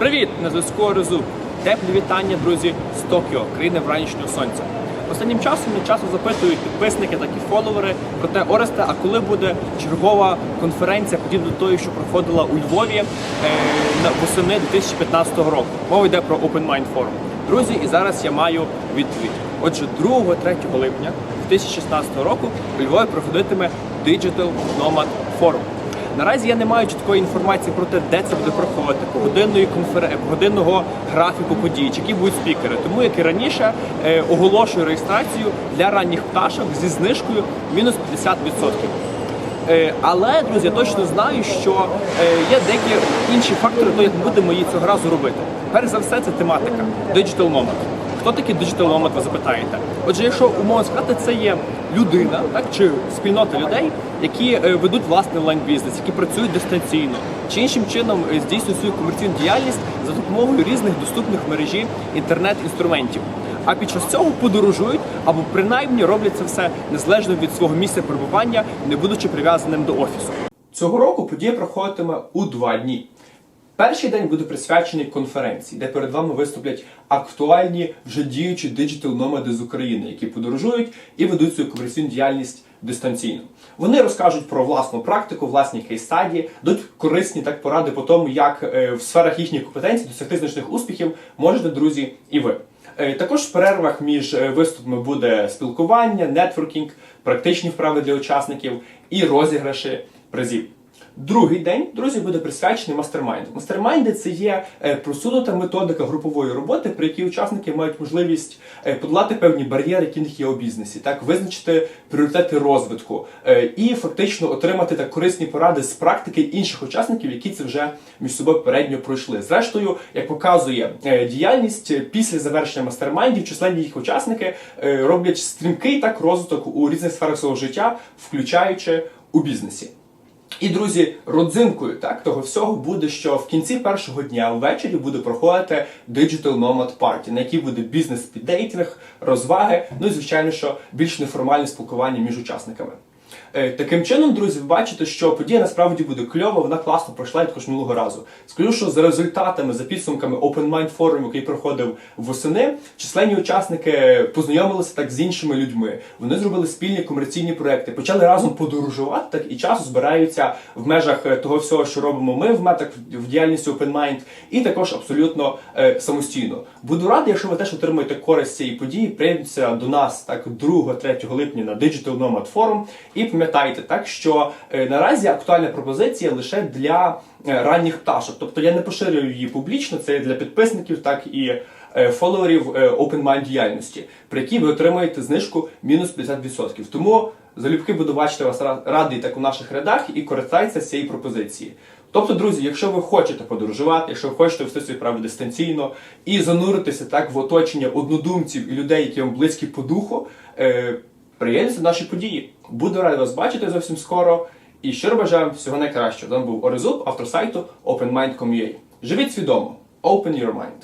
Привіт! На зв'язку Орезу. Теплі вітання, друзі, з Токіо, країни вранішнього сонця. Останнім часом мене часто запитують підписники, так і фоловери про те, Оресте, а коли буде чергова конференція, подібна до тої, що проходила у Львові е, восени 2015 року. Мова йде про Open Mind Forum. Друзі, і зараз я маю відповідь. Отже, 2-3 липня 2016 року у Львові проходитиме Digital Nomad Forum. Наразі я не маю чіткої інформації про те, де це буде проходити, погодинної конфер... погодинного графіку подій, які будуть спікери. Тому як і раніше е, оголошую реєстрацію для ранніх пташок зі знижкою мінус 50%. Е, але, друзі, я точно знаю, що е, є деякі інші фактори, то як будемо її цього разу робити. Перш за все, це тематика Digital Nomad. Хто такий Digital ви запитаєте? Отже, якщо умовно сказати, це є людина, так чи спільнота людей, які е, ведуть власний онлайн-бізнес, які працюють дистанційно, чи іншим чином е, здійснюють свою комерційну діяльність за допомогою різних доступних мережі інтернет-інструментів. А під час цього подорожують або принаймні роблять це все незалежно від свого місця перебування, не будучи прив'язаним до офісу. Цього року подія проходитиме у два дні. Перший день буде присвячений конференції, де перед вами виступлять актуальні вже діючі диджитал номади з України, які подорожують і ведуть свою комерційну діяльність дистанційно. Вони розкажуть про власну практику, власні кейс-стадії, дадуть корисні так поради по тому, як е, в сферах їхніх компетенцій досягти значних успіхів можете, друзі, і ви. Е, Також в перервах між е, виступами буде спілкування, нетворкінг, практичні вправи для учасників і розіграші призів. Другий день, друзі, буде присвячений мастермайнду. Мастермайнди це є е, просунута методика групової роботи, при якій учасники мають можливість е, подолати певні бар'єри, які в них є у бізнесі, так визначити пріоритети розвитку е, і фактично отримати так корисні поради з практики інших учасників, які це вже між собою попередньо пройшли. Зрештою, як показує діяльність після завершення мастермайндів, численні їх учасники роблять стрімкий так розвиток у різних сферах свого життя, включаючи у бізнесі. І друзі, родзинкою так того всього буде, що в кінці першого дня ввечері буде проходити Digital Nomad Party, на якій буде бізнес піддейтинг, розваги, ну і звичайно, що більш неформальне спілкування між учасниками. Е, Таким чином, друзі, ви бачите, що подія насправді буде кльова, вона класно пройшла також минулого разу. Скажу, що за результатами, за підсумками Open Mind Forum, який проходив восени, численні учасники познайомилися так з іншими людьми. Вони зробили спільні комерційні проекти, почали разом подорожувати так і часу збираються в межах е, того всього, що робимо ми в метах в діяльності Open Mind, і також абсолютно е, самостійно. Буду радий, якщо ви теж отримаєте користь цієї події, приєднуйтеся до нас так 2-3 липня на Digital Nomad Forum. І пам'ятайте так, що е, наразі актуальна пропозиція лише для е, ранніх пташок. Тобто я не поширюю її публічно, це для підписників, так і е, фоловерів е, Open Mind діяльності, при якій ви отримаєте знижку мінус 50%. Тому залюбки буду бачити вас радий так у наших рядах і користайтеся цієї пропозиції. Тобто, друзі, якщо ви хочете подорожувати, якщо ви хочете вести свої справи дистанційно і зануритися так в оточення однодумців і людей, які вам близькі по духу, приєднуйтесь до нашої події. Буду радий вас бачити зовсім скоро. І щиро бажаю всього найкращого. Вами був Оризуб, автор сайту OpenMind.com.ua. Живіть свідомо. Open your mind.